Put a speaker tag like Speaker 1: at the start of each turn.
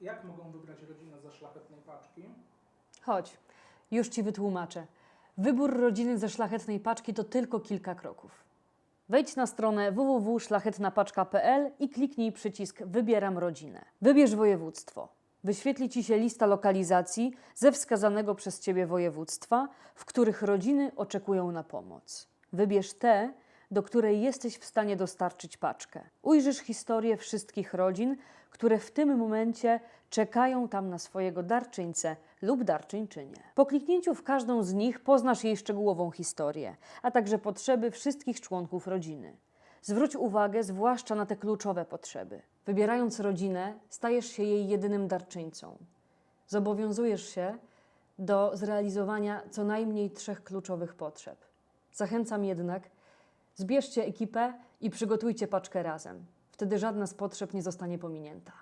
Speaker 1: Jak mogą wybrać rodzinę ze szlachetnej paczki?
Speaker 2: Chodź, już Ci wytłumaczę. Wybór rodziny ze szlachetnej paczki to tylko kilka kroków. Wejdź na stronę www.szlachetnapaczka.pl i kliknij przycisk Wybieram rodzinę. Wybierz województwo. Wyświetli Ci się lista lokalizacji ze wskazanego przez Ciebie województwa, w których rodziny oczekują na pomoc. Wybierz tę, do której jesteś w stanie dostarczyć paczkę. Ujrzysz historię wszystkich rodzin, które w tym momencie czekają tam na swojego darczyńcę lub darczyńczynię. Po kliknięciu w każdą z nich poznasz jej szczegółową historię, a także potrzeby wszystkich członków rodziny. Zwróć uwagę zwłaszcza na te kluczowe potrzeby. Wybierając rodzinę, stajesz się jej jedynym darczyńcą. Zobowiązujesz się do zrealizowania co najmniej trzech kluczowych potrzeb. Zachęcam jednak, zbierzcie ekipę i przygotujcie paczkę razem. Wtedy żadna z potrzeb nie zostanie pominięta.